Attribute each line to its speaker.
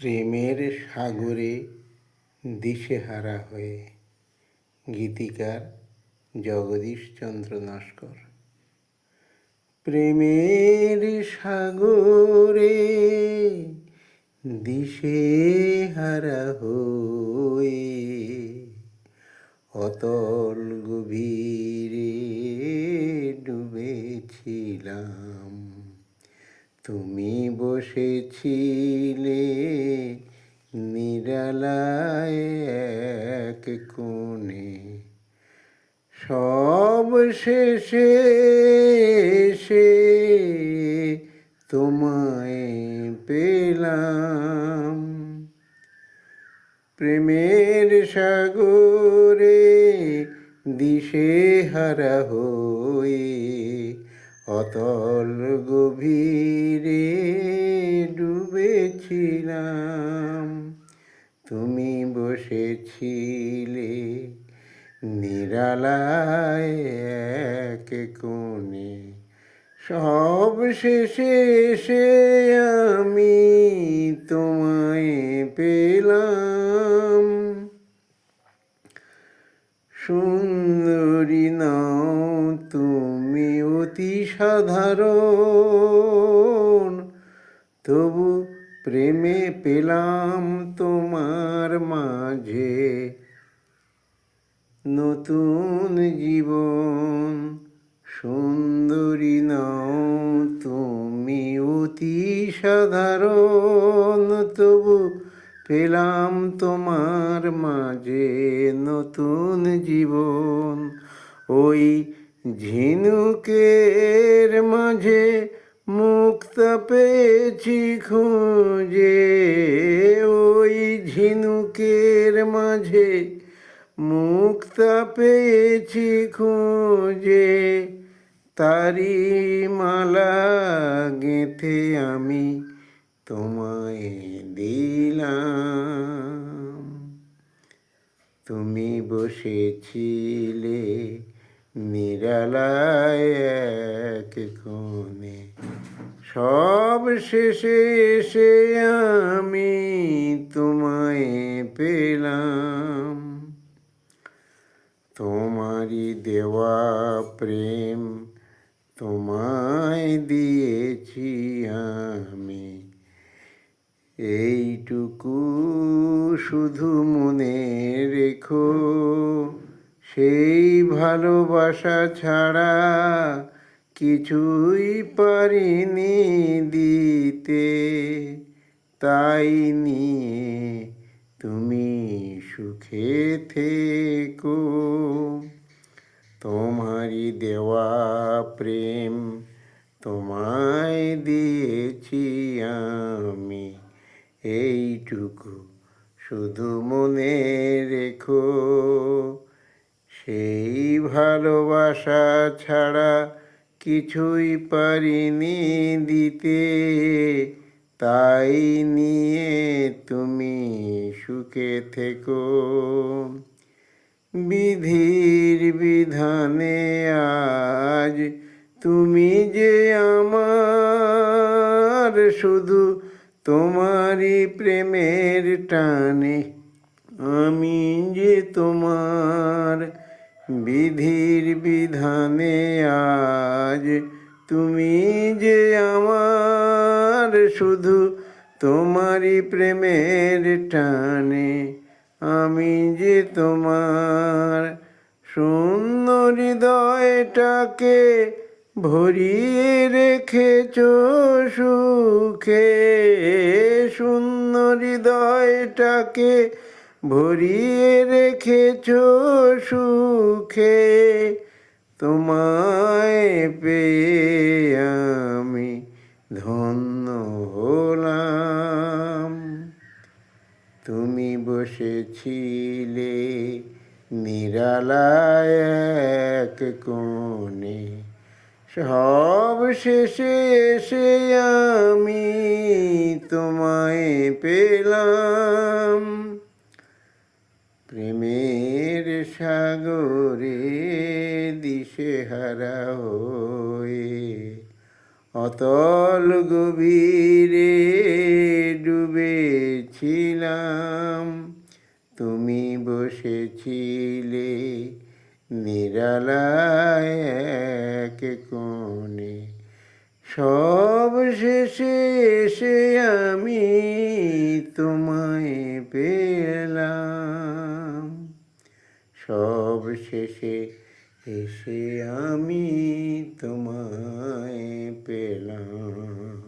Speaker 1: প্রেমের সাগরে দিশেহারা হয়ে গীতিকার জগদীশচন্দ্র নস্কর। প্রেমের সাগরে দিশেহারা হয়ে অতল গভীরে বসেছিলে নিরালায় এক কোণে। সব শেষে এসে তোমায় পেলাম। প্রেমের সাগরে দিশেহারা হয়ে অতল গভীরে ডুবেছিলাম। তুমি বসেছিলে নিরালায় কোণে। সব শেষে এসে আমি তোমায় পেলাম। সুন্দরী অতি সাধারণ। তবু প্রেমে পেলাম তোমার মাঝে। নতুন জীবন, সুন্দরী নাও তুমি অতি সাধারণ। তবু পেলাম তোমার মাঝে নতুন জীবন, ওই ঝিনুকের মাঝে মুক্তা পেয়েছি খুঁজে, ওই ঝিনুকের মাঝে মুক্তা পেয়েছি খুঁজে। তারি মালা গেঁথে আমি তোমায় দিলাম। তুমি বসেছিলে নিরালায় সব শেষে এসে আমি তোমায় পেলাম। তোমারই দেওয়া প্রেম তোমায় দিয়েছি আমি। এইটুকু শুধু মনে রেখো। সেই ভালোবাসা ছাড়া কিছুই পারিনি দিতে। তাই নিয়ে তুমি সুখে থেকো। তোমারই দেওয়া প্রেম তোমায় দিয়েছি আমি। এইটুকু শুধু মনে রেখো। সেই ভালোবাসা ছাড়া কিছুই পারিনি দিতে। তাই নিয়ে তুমি সুখে থেকো। বিধির বিধানে আজ তুমি যে আমার, শুধু তোমারই প্রেমের টানে। আমি যে তোমার বিধির বিধানে আজ তুমি যে আমার শুধু তোমারই প্রেমের টানে, আমি যে তোমার শূন্য হৃদয়টাকে ভরিয়ে রেখেছ সুখে শূন্য হৃদয়টাকে ভরিয়ে রেখেছ সুখে, তোমায় পেয়ে আমি ধন্য হলাম। তুমি বসেছিলে নিরালায় এক কোণে, সব শেষে এসে আমি তোমায় পেলাম প্রেমের সাগরে দিশেহারা হয়ে অতল গভীরে ডুবেছিলাম। তুমি বসেছিলে নিরালায় কোণে। সব শেষে এসে এসে আমি তোমায় পেলাম।